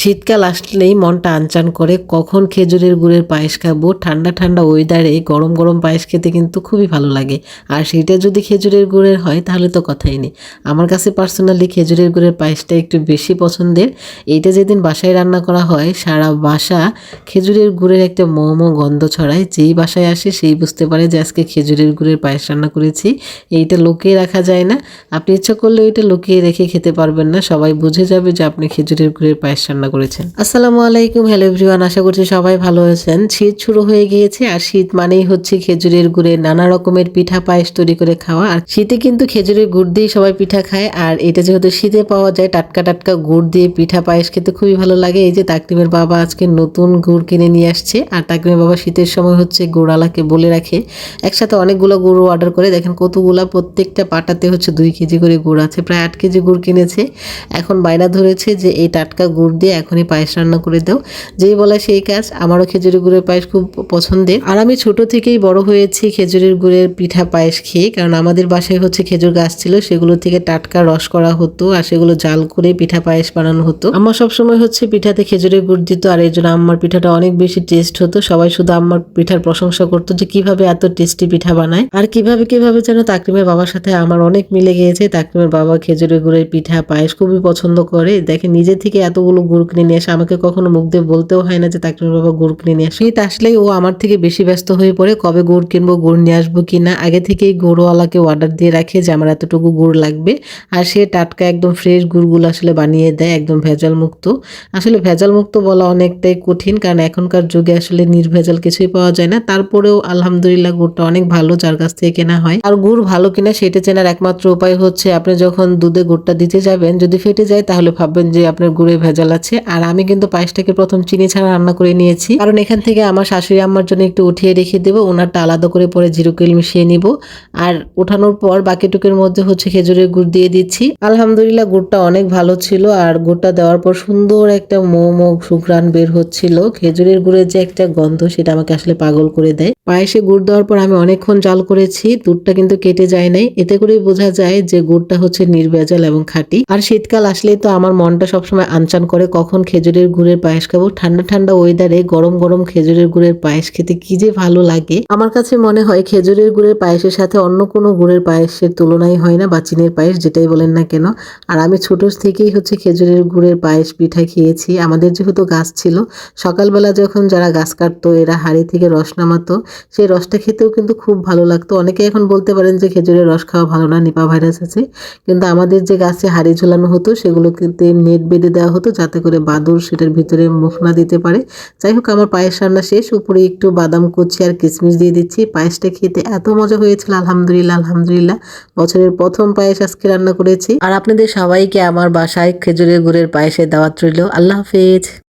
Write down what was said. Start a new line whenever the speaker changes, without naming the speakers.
শীতকাল আসলেই মনটা আনচান করে। কখন খেজুরের গুড়ের পায়েস খাব? ঠান্ডা ঠান্ডা ওয়েদারে গরম গরম পায়েস খেতে কিন্তু খুবই ভালো লাগে। আর সেটা যদি খেজুরের গুড়ের হয়, তাহলে তো কথাই নেই। আমার কাছে পার্সোনালি খেজুরের গুড়ের পায়েসটা একটু বেশি পছন্দের। এইটা যেদিন বাসায় রান্না করা হয়, সারা বাসা খেজুরের গুড়ের একটা মোমো গন্ধ ছড়ায়। যেই বাসায় আসে, সেই বুঝতে পারে যে আজকে খেজুরের গুড়ের পায়েস রান্না করেছি। এইটা লুকিয়ে রাখা যায় না। আপনি ইচ্ছা করলে ওইটা লুকিয়ে রেখে খেতে পারবেন না। সবাই বুঝে যাবে যে আপনি খেজুরের গুড়ের পায়েস রান্না করেছেন। আসসালামু আলাইকুম, হ্যালো এভরিওয়ান, আশা করছি সবাই ভালো আছেন। শীত শুরু হয়ে গিয়েছে, আর শীত মানেই হচ্ছে খেজুরের গুড়ের নানা রকমের পিঠা পায়েস তৈরি করে খাওয়া। আর শীতে কিন্তু খেজুরের গুড় দিয়ে সবাই পিঠা খায়, আর এটা যেহেতু শীতে পাওয়া যায়, টাটকা টাটকা গুড় দিয়ে পিঠা পায়েস খেতে খুবই ভালো লাগে। এই যে তাকরিমের বাবা আজকে নতুন গুড় কিনে নিয়ে আসছে, আর তাকরিমের বাবা শীতের সময় হচ্ছে গুড়ালাকে বলে রাখে। একসাথে অনেকগুলো গুড় অর্ডার করে, দেখেন কতগুলা, প্রত্যেকটা পাটাতে হচ্ছে দুই কেজি করে গুড় আছে, প্রায় আট কেজি গুড় কিনেছে। এখন বায়না ধরেছে যে এই টাটকা গুড় দিয়ে এখনই পায়েস রান্না করে দাও। যেই বলা সেই কাজ। আমারও খেজুরের গুড়ের পায়েস খুব পছন্দের। আর আমি ছোট থেকেই বড় হয়েছি খেজুরের গুড়ের পিঠা পায়েস খেয়ে, কারণ আমাদের বাসায় হচ্ছে খেজুর গাছ ছিল, সেগুলো থেকে টাটকা রস করা হতো আর সেগুলো জাল করে পিঠা পায়েস বানানো হতো। আমার সবসময় হচ্ছে পিঠাতে খেজুরের গুড় দিত আর এই জন্য আম্মার পিঠাটা অনেক বেশি টেস্ট হতো। সবাই শুধু আম্মার পিঠার প্রশংসা করতো যে কীভাবে এত টেস্টি পিঠা বানায়। আর কীভাবে কীভাবে যেন তাকরিমের বাবার সাথে আমার অনেক মিলে গিয়েছে। তাকরিমের বাবা খেজুরের গুড়ের পিঠা পায়েস খুবই পছন্দ করে। দেখে নিজে থেকে এতগুলো গুড় কিনে নিয়ে আসে। আমাকে কখনো মুখ দিয়ে বলতেও হয় না যে তাকরিমের বাবা গুড় কিনে নিয়ে আসে। শীত আসলেই ও আমার থেকে বেশি ব্যস্ত হয়ে পড়ে, কবে গুড় কিনবো, গুড় নিয়ে আসব কিনা আগে থেকেই গুড়ওয়ালাকে অর্ডার দিয়ে রাখে যে, আমার এতটুকু গুড় লাগবে। আর সে টাটকা একদম ফ্রেশ গুড়গুলো আসলে বানিয়ে দেয়, একদম ভেজাল মুক্ত আসলে ভেজাল মুক্ত বলা অনেকটাই কঠিন, কারণ এখনকার যুগে আসলে নির্ভেজাল কিছুই পাওয়া যায় না। তারপরেও আলহামদুলিল্লাহ গুড়টা অনেক ভালো যার কাছ থেকে কেনা হয়। আর গুড় ভালো কিনা সেটা চেনার একমাত্র উপায় হচ্ছে, আপনি যখন দুধে গুড়টা দিতে যাবেন, যদি ফেটে যায় তাহলে ভাববেন যে, আপনার গুড়ে ভেজাল আছে। আর আমি কিন্তু পায়েসটাকে প্রথম চিনি ছাড়া রান্না করে নিয়েছি। কারণ এখান থেকে আমার শাশুড়ি আম্মার জন্য একটু উঠিয়ে রেখে দেবো ওনারটা আলাদা করে পরে জিরুকেল মিশিয়ে নিব। আর ওঠানোর পর বাকিটুকের মধ্যে হচ্ছে খেজুরের গুড় দিয়ে দিচ্ছি। আলহামদুলিল্লাহ গুড়টা অনেক ভালো ছিল আর গুড়টা দেওয়ার পর সুন্দর একটা মোমো সুঘ্রাণ বের হচ্ছিল। খেজুরের গুড়ের যে একটা গন্ধ সেটা আমাকে আসলে পাগল করে দেয়। পায়েসে গুড় দেওয়ার পর আমি অনেকক্ষণ জাল করেছি, দুধটা কিন্তু কেটে যায় নাই। এতে করেই বোঝা যায় যে গুড়টা হচ্ছে নির্ভেজাল এবং খাঁটি। আর শীতকাল আসলেই তো আমার মনটা সবসময় আনচান করে, কখন খেজুরের গুড়ের পায়েস খাব। ঠান্ডা ঠান্ডা ওয়েদারে গরম গরম খেজুরের গুড়ের পায়েস খেতে কি যে ভালো লাগে। আমার কাছে মনে হয় খেজুরের গুড়ের পায়েসের সাথে অন্য কোনো গুড়ের পায়েসের তুলনাই হয় না, বা চিনের পায়েস যেটাই বলেন না কেন। আর আমি ছোট থেকেই হচ্ছে খেজুরের গুড়ের পায়েস পিঠা খেয়েছি। আমাদের যেহেতু গাছ ছিল, সকালবেলা যখন যারা গাছ কাটতো, এরা হাড়ি থেকে রস নামাতো। সেই রসটা খেতেও কিন্তু খুব ভালো লাগতো। অনেকে এখন বলতে পারেন যে খেজুরের রস খাওয়া ভালো না, নিপা ভাইরাস আছে। কিন্তু আমাদের যে গাছে হাড়ি ঝোলানো হতো সেগুলো কিন্তু নেট বেঁধে দেওয়া হতো যাতে করে বাদুর সেটার ভিতরে মুখ না দিতে পারে। যাই হোক, আমার পায়েস রান্না শেষ। উপরে একটু বাদাম কুচি আর কিশমিশ দিয়ে দিচ্ছি। পায়েসটা খেতে এত মজা হয়েছিল, আলহামদুলিল্লাহ আলহামদুলিল্লাহ। বছরের প্রথম পায়েস আজকে রান্না করেছি। আর আপনাদের সবাইকে আমার বাসায় খেজুরের গুড়ের পায়েসে দাওয়াত রইল। আল্লাহ হাফেজ।